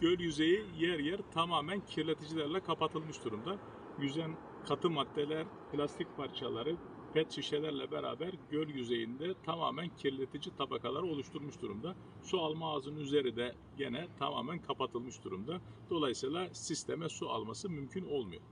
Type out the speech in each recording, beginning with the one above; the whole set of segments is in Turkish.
göl yüzeyi yer yer tamamen kirleticilerle kapatılmış durumda. Yüzen katı maddeler, plastik parçaları, pet şişelerle beraber göl yüzeyinde tamamen kirletici tabakalar oluşturmuş durumda. Su alma ağzının üzeri de gene tamamen kapatılmış durumda. Dolayısıyla sisteme su alması mümkün olmuyor.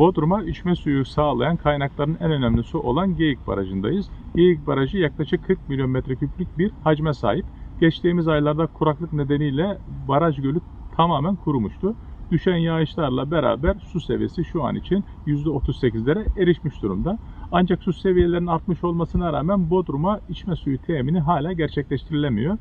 Bodrum'a içme suyu sağlayan kaynakların en önemli su olan Geyik Barajı'ndayız. Geyik Barajı yaklaşık 40 milyon metreküplük bir hacme sahip. Geçtiğimiz aylarda kuraklık nedeniyle baraj gölü tamamen kurumuştu. Düşen yağışlarla beraber su seviyesi şu an için %38'lere erişmiş durumda. Ancak su seviyelerinin artmış olmasına rağmen Bodrum'a içme suyu temini hala gerçekleştirilemiyor.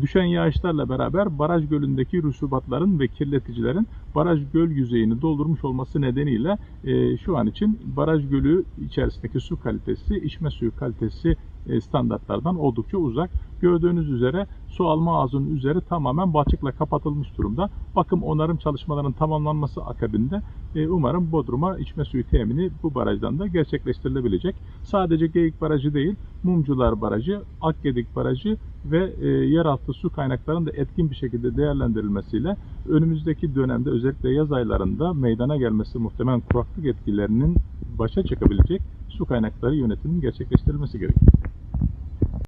Düşen yağışlarla beraber baraj gölündeki rusubatların ve kirleticilerin baraj göl yüzeyini doldurmuş olması nedeniyle e, şu an için baraj gölü içerisindeki su kalitesi içme suyu kalitesi e, standartlardan oldukça uzak. Gördüğünüz üzere su alma ağzının üzeri tamamen balçıkla kapatılmış durumda. Bakım onarım çalışmalarının tamamlanması akabinde e, umarım Bodrum'a içme suyu temini bu barajdan da gerçekleştirilebilecek. Sadece Geyik Barajı değil, Mumcular Barajı, Akgedik Barajı ve e, yeraltı su kaynaklarının da etkin bir şekilde değerlendirilmesiyle önümüzdeki dönemde özellikle yaz aylarında meydana gelmesi muhtemelen kuraklık etkilerinin başa çıkabilecek su kaynakları yönetiminin gerçekleştirilmesi gerekiyor.